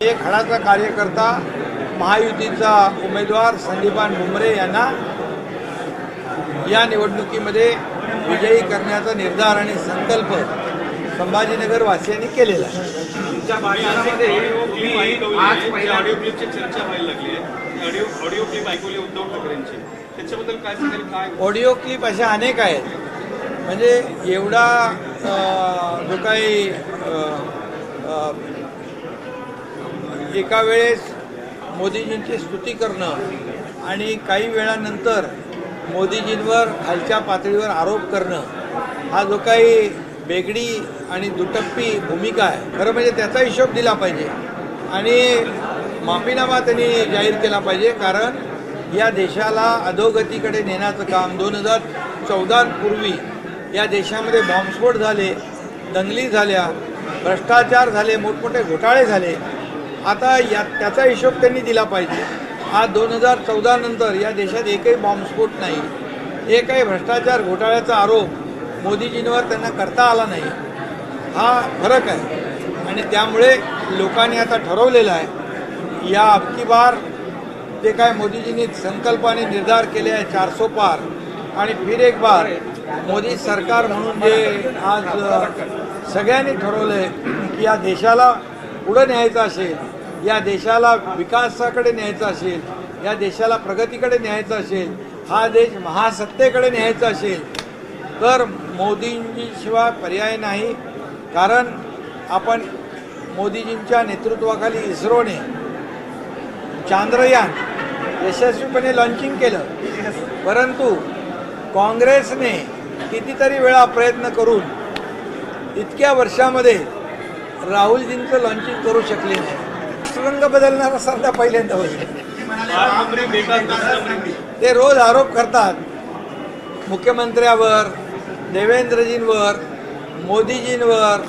एक हडाचा कार्यकर्ता महायुतीचा उमेदवार संदीपान भुमरे यांना या निवडणुकीमध्ये विजयी करण्याचा निर्धार आणि संकल्प संभाजीनगर वासियांनी केलेला ऑडिओ क्लिपची चर्चा व्हायला लागली आहे. ऑडिओ ऑडिओ क्लिप ऐकवली उद्धव ठाकरेंची. त्याच्याबद्दल काय सांगेल काय ऑडिओ क्लिप अशा अनेक आहेत. म्हणजे एवढा जो काही एका वेळेस मोदीजींची स्तुती करणं आणि काही वेळानंतर मोदीजींवर खालच्या पातळीवर आरोप करणं हा जो काही बेगडी आणि दुटप्पी भूमिका आहे खरं म्हणजे त्याचा हिशोब दिला पाहिजे आणि माफीनामा त्यांनी जाहीर केला पाहिजे कारण या देशाला अधोगतीकडे नेण्याचं काम दोन हजार चौदा पूर्वी या देशामध्ये बॉम्बस्फोट झाले दंगली झाल्या भ्रष्टाचार झाले मोठमोठे घोटाळे झाले आता या त्याचा हिशोब त्यांनी दिला पाहिजे. आज दोन हजार चौदा नंतर या देशात एकही बॉम्बस्फोट नाही. एकही भ्रष्टाचार घोटाळ्याचा आरोप मोदीजींवर त्यांना करता आला नाही. हा फरक आहे. आणि त्यामुळे लोकांनी आता ठरवलेलं आहे या अबकी बार जे काय मोदीजींनी संकल्प आणि निर्धार केले आहे चारसो पार आणि फिर एक बार मोदी सरकार म्हणून जे आज सगळ्यांनी ठरवलं आहे की या देशाला पुढं न्यायचं असेल या देशाला विकासाकडे न्यायचा असेल या देशाला प्रगतीकडे न्यायचा असेल हा देश महासत्तेकडे न्यायचा असेल तर मोदींशिवाय पर्याय नाही. कारण आपण मोदीजींच्या नेतृत्वाखाली इस्रोने चांद्रयान यशस्वीपणे लॉन्चिंग केलं. परंतु काँग्रेसने कितीतरी वेळा प्रयत्न करून इतक्या वर्षामध्ये राहुलजींचं लॉन्चिंग करू शकले नाही. रंग बदलणारा सरकार पहिल्यांदा होईल. ते रोज आरोप करतात. मुख्यमंत्र्यावर देवेंद्रजींवर मोदीजींवर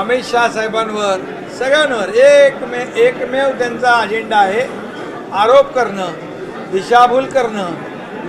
अमित शहा साहेबांवर सगळ्यांवर. एकमे एकमेव त्यांचा अजेंडा आहे आरोप करणं दिशाभूल करणं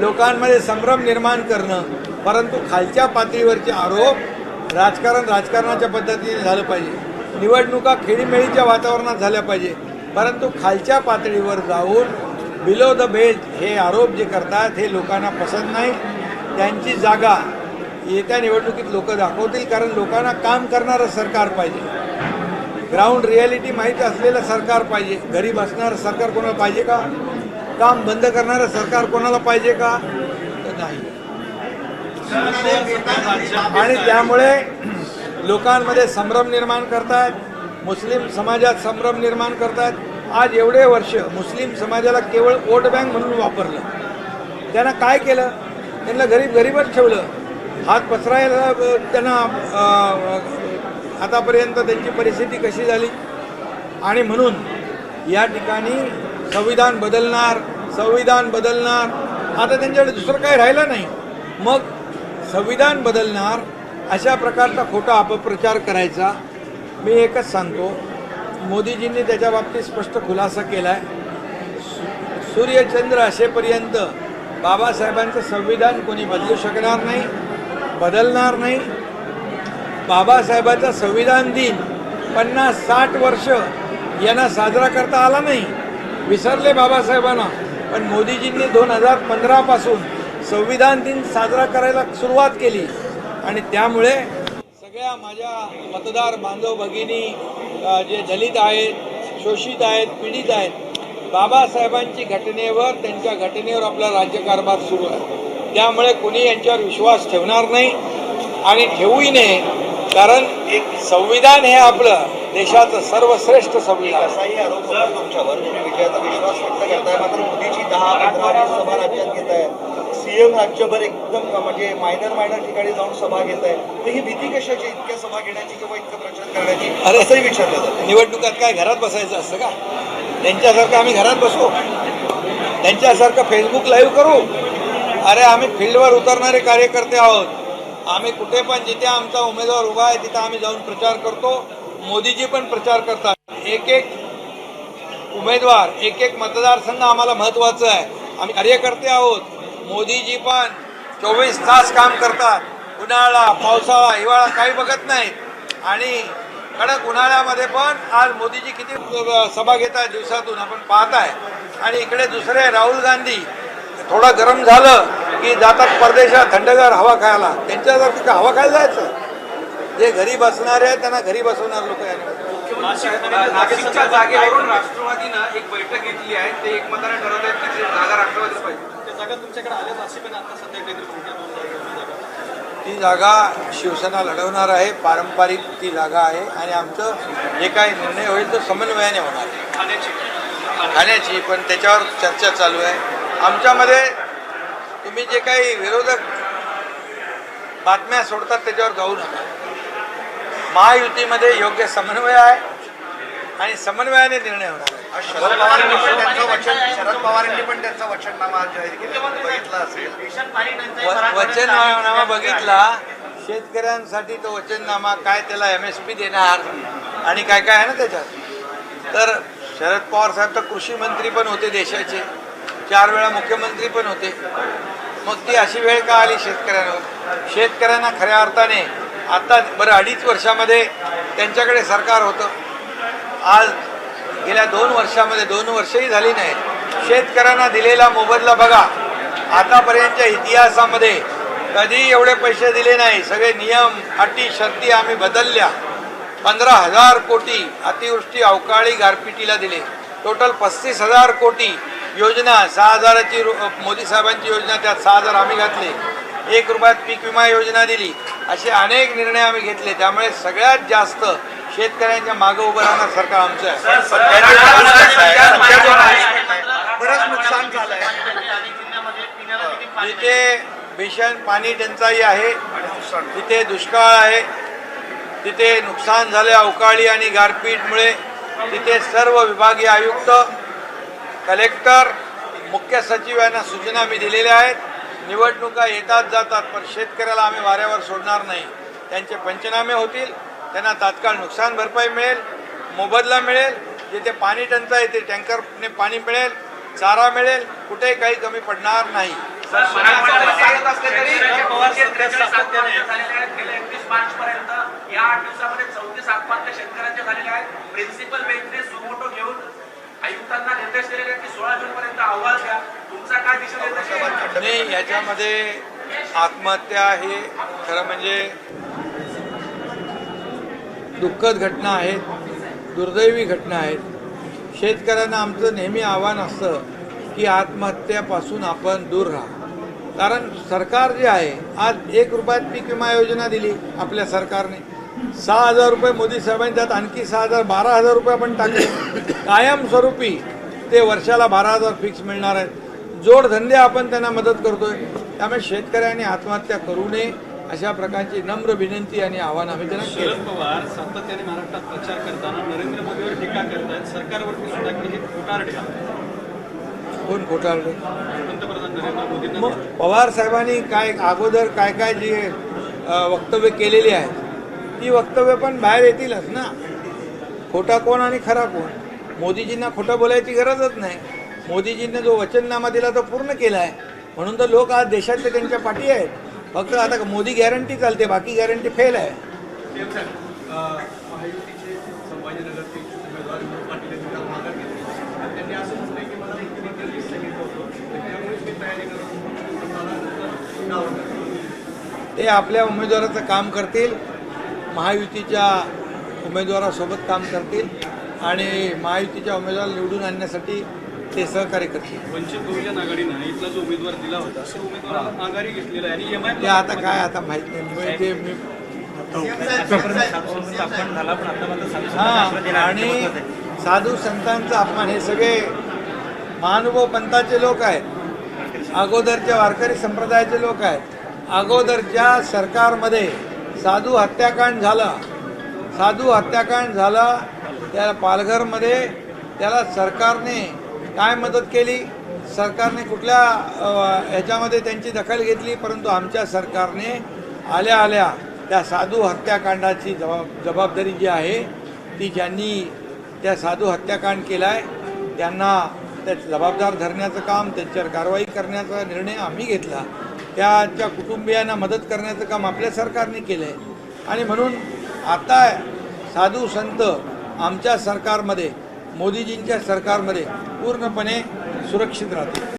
लोकांमध्ये संभ्रम निर्माण करणं. परंतु खालच्या पातळीवरचे आरोप राजकारण राजकारणाच्या पद्धतीने झालं पाहिजे. निवडणुका खेळीमेळीच्या वातावरणात झाल्या पाहिजे. परंतु खालच्या पातळीवर जाऊन बिलो द बेल्ट हे आरोप जे करतात हे लोकांना पसंत नाही. त्यांची जागा येत्या निवडणुकीत लोक दाखवतील कारण लोकांना काम करणारं सरकार पाहिजे. ग्राउंड रियालिटी माहीत असलेलं सरकार पाहिजे. घरी बसणारं सरकार कोणाला पाहिजे का? काम बंद करणारं सरकार कोणाला पाहिजे का? तर नाही आणि त्यामुळे लोकांमध्ये संभ्रम निर्माण करतात मुस्लिम समाजात संभ्रम निर्माण करतात आज एवढे वर्ष मुस्लिम समाजाला केवळ वोट बँक म्हणून वापरलं. त्यांना काय केलं? त्यांना गरीब गरीबच ठेवलं. हात पसरायला त्यांना आतापर्यंत त्यांची परिस्थिती कशी झाली? आणि म्हणून या ठिकाणी संविधान बदलणार संविधान बदलणार. आता त्यांच्याकडे दुसरं काही राहिलं नाही. मग संविधान बदलणार अशा प्रकारचा खोटा अपप्रचार करायचा मी एकच सांगतो. मोदीजींनी त्याच्या बाबतीत स्पष्ट खुलासा केला आहे सूर्यचंद्र असेपर्यंत बाबासाहेबांचं संविधान कोणी बदलू शकणार नाही बदलणार नाही. बाबासाहेबाचा संविधान दिन पन्नास साठ वर्ष यांना साजरा करता आला नाही. विसरले बाबासाहेबांना. पण मोदीजींनी दोन हजार पंधरापासून संविधान दिन साजरा करायला सुरुवात केली. आणि त्यामुळे सगळ्या माझ्या मतदार बांधव भगिनी जे दलित आहेत शोषित आहेत पीडित आहेत बाबासाहेबांची घटनेवर त्यांच्या घटनेवर आपला राज्यकारभार सुरू आहे त्यामुळे कोणी यांच्यावर विश्वास ठेवणार नाही आणि ठेवूही नये कारण एक संविधान हे आपलं देशाचं सर्वश्रेष्ठ संविधान आहे. असाही आरोप तुमच्यावर तुम्ही विजयाचा विश्वास व्यक्त करताय मात्र मोदीची दहा सभा राज्यात घेत आहे सीएम राज्यभर एकदम म्हणजे मायनर मायनर ठिकाणी जाऊन सभा घेत आहे. तर ही भीती कशाची? इतक्या सभा घेण्याची किंवा इतकं प्रचार करण्याची? अरे. असंही विचारलं जातं. निवडणुकात काय घरात बसायचं असतं का? त्यांच्यासारखं आम्ही घरात बसू. त्यांच्यासारखं फेसबुक लाईव्ह करू. अरे आम्ही फील्डवर उतरणारे कार्यकर्ते आहोत. आम्ही कुठे पण जिथे आमचा उमेदवार उभा आहे तिथे आम्ही जाऊन प्रचार करतो. मोदीजी पण प्रचार करतात. एक एक उमेदवार एक एक मतदारसंघ आम्हाला महत्त्वाचं आहे. आम्ही कार्यकर्ते आहोत. मोदीजी पण चोवीस तास काम करतात. उन्हाळा पावसाळा हिवाळा काही बघत नाहीत आणि कडक उन्हाळ्यामध्ये पण आज मोदीजी किती सभा घेत आहेत दिवसातून आपण पाहत आहे आणि इकडे दुसरे राहुल गांधी थोडं गरम झालं की जातात परदेशात थंडगार हवा खायला. त्यांच्यासारखं हवा खायला जायचं? जे घरी बसणारे आहेत त्यांना घरी बसवणार लोक नाशिकच्या जागेवरून राष्ट्रवादीनं एक बैठक घेतली आहे. ते एकमताने ठरवत आहेत की जागा राष्ट्रवादीला पाहिजे. जागा तुमच्याकडे आल्यात अशी पण आता सध्या काहीतरी मोठ्या दोन जागा दोन जागा. ती जागा शिवसेना लढवणार आहे पारंपरिक ती जागा आहे आणि आमचं जे काही निर्णय होईल तो समन्वयाने होणार ठाण्याची. खाण्याची पण त्याच्यावर चर्चा चालू आहे. आमच्यामध्ये तुम्ही जे काही विरोधक बातम्या सोडतात त्याच्यावर जाऊ नका. महायुतीमध्ये योग्य समन्वय आहे आणि समन्वयाने निर्णय होणार शरद पवारांनी पण त्यांचं वचन शरद पवारांनी पण त्यांचा वचननामा जाहीर केला. बघितला असेल. व- वचननामा बघितला. शेतकऱ्यांसाठी तो वचननामा काय त्याला एम एस पी देणार आणि काय काय आहे ना त्याच्यात? तर शरद पवार साहेब तर कृषी मंत्री पण होते देशाचे. चार वेळा मुख्यमंत्री पण होते. मग ती अशी वेळ का आली शेतकऱ्यांवर? शेतकऱ्यांना खऱ्या अर्थाने आता बरं अडीच वर्षामध्ये त्यांच्याकडे सरकार होतं. आज गेल्या दोन वर्षामध्ये दोन वर्षही झाली नाहीत शेतकऱ्यांना दिलेला मोबदला बघा. आतापर्यंतच्या इतिहासामध्ये कधी एवढे पैसे दिले नाही. सगळे नियम अटी शर्ती आम्ही बदलल्या. पंधरा हजार कोटी अतिवृष्टी अवकाळी गारपिटीला दिले. टोटल पस्तीस हजार कोटी योजना सहा हजाराची रु- मोदी साहेबांची योजना त्यात सहा हजार आम्ही घातले. एक रुपयात पीक विमा योजना दिली. असे अनेक निर्णय आम्ही घेतले. त्यामुळे सगळ्यात जास्त शेतकऱ्यांच्या मागं उभं राहणार सरकार आमचं आहे बरंच नुकसान झालंय जिथे भीषण पाणी टंचाई आहे तिथे दुष्काळ आहे तिथे नुकसान झाले अवकाळी आणि गारपीटमुळे तिथे सर्व विभागीय आयुक्त कलेक्टर मुख्य सचिव यांना सूचना मी दिलेल्या आहेत निवडणुका येतात जातात पण शेतकऱ्याला आम्ही वाऱ्यावर सोडणार नाही त्यांचे पंचनामे होतील त्यांना तात्काळ नुकसान भरपाई मिळेल मोबदला मिळेल जिथे पाणी टंचाई ते टँकरने पाणी मिळेल चारा मिळेल कुठेही काही कमी पडणार नाही मराठवाड्यात सांगत असले तरी एकशे त्रेचाळीस आत्महत्या झालेल्या आहेत गेल्या एकतीस मार्च पर्यंत या आठ दिवसामध्ये चौतीस आत्महत्या शेतकऱ्यांच्या झालेल्या आहेत प्रिन्सिपल बेंचने सुमोटो घेऊन आयुक्तांना निर्देश दिलेले आहेत की सोळा जून पर्यंत अहवाल द्या तुमचा काय दिशानिर्देश आहे नाही याच्यामध्ये आत्महत्या ही खरं म्हणजे दुःखद घटना आहेत दुर्दैवी घटना आहेत. शेतकऱ्यांना आमचं नेहमी आव्हान असतं की आत्महत्यापासून आपण दूर राहा. कारण सरकार जे आहे आज एक रुपयात पीक विमा योजना दिली आपल्या सरकारने. सहा हजार रुपये मोदी साहेबांनी त्यात आणखी सहा हजार बारा हजार रुपये आपण टाकले. कायमस्वरूपी ते वर्षाला बारा हजार फिक्स मिळणार आहेत. जोडधंदे आपण त्यांना मदत करतोय. त्यामुळे शेतकऱ्यांनी आत्महत्या करू नये. अशा प्रकारची नम्र विनंती आणि आव्हान आम्ही त्यांना केलं. शरद पवार सातत्याने महाराष्ट्रात प्रचार करताना नरेंद्र मोदीवर टीका करतायत सरकारवरती सुद्धा की हे खोटारडे. कोण खोटारडे? पंतप्रधान नरेंद्र मोदींना मग पवार साहेबांनी काय अगोदर काय काय जी वक्तव्य केलेली आहेत ती वक्तव्य पण बाहेर येतीलच ना. खोटा कोण आणि खरा कोण? मोदीजींना खोटं बोलायची गरजच नाही. मोदीजींनी जो वचननामा दिला तो पूर्ण केला आहे म्हणून तर लोक आज देशातले त्यांच्या पाठी आहेत. फक्त आता मोदी गॅरंटी चालते बाकी गॅरंटी फेल आहे. ते आपल्या उमेदवाराचं काम करतील महायुतीच्या उमेदवारासोबत काम करतील आणि महायुतीच्या उमेदवार निवडून आणण्यासाठी ते सहकार्य करतील. वंचित बहुजन आघाडीनं इथला जो उमेदवार दिला होता त्या उमेदवाराला माघारी घेतलेला आहे. आणि एम ते आता काय आता माहीत नाही. ते मी हा. आणि साधू संतांचा अपमान हे सगळे महानुभव पंथाचे लोक आहेत. अगोदरच्या वारकरी संप्रदायाचे लोक आहेत. अगोदरच्या सरकारमध्ये साधू हत्याकांड झाला. साधू हत्याकांड झाला त्या पालघरमध्ये त्याला सरकारने काय मदत केली? सरकारने कुठल्या ह्याच्यामध्ये त्यांची दखल घेतली? परंतु आमच्या सरकारने आल्या आल्या त्या साधू हत्याकांडाची जबाब जबाबदारी जी आहे ती ज्यांनी त्या साधू हत्याकांड केला आहे त्यांना त्या जबाबदार धरण्याचं काम त्यांच्यावर कारवाई करण्याचा निर्णय आम्ही घेतला. त्याच्या कुटुंबियांना मदत करण्याचं काम आपल्या सरकारने केलं आहे आणि म्हणून आता साधू संत आमच्या सरकारमध्ये मोदीजींच्या सरकारमध्ये ಪೂರ್ಣಪಣೆ ಸುರಕ್ಷಿತರಾಗ್ತೀವಿ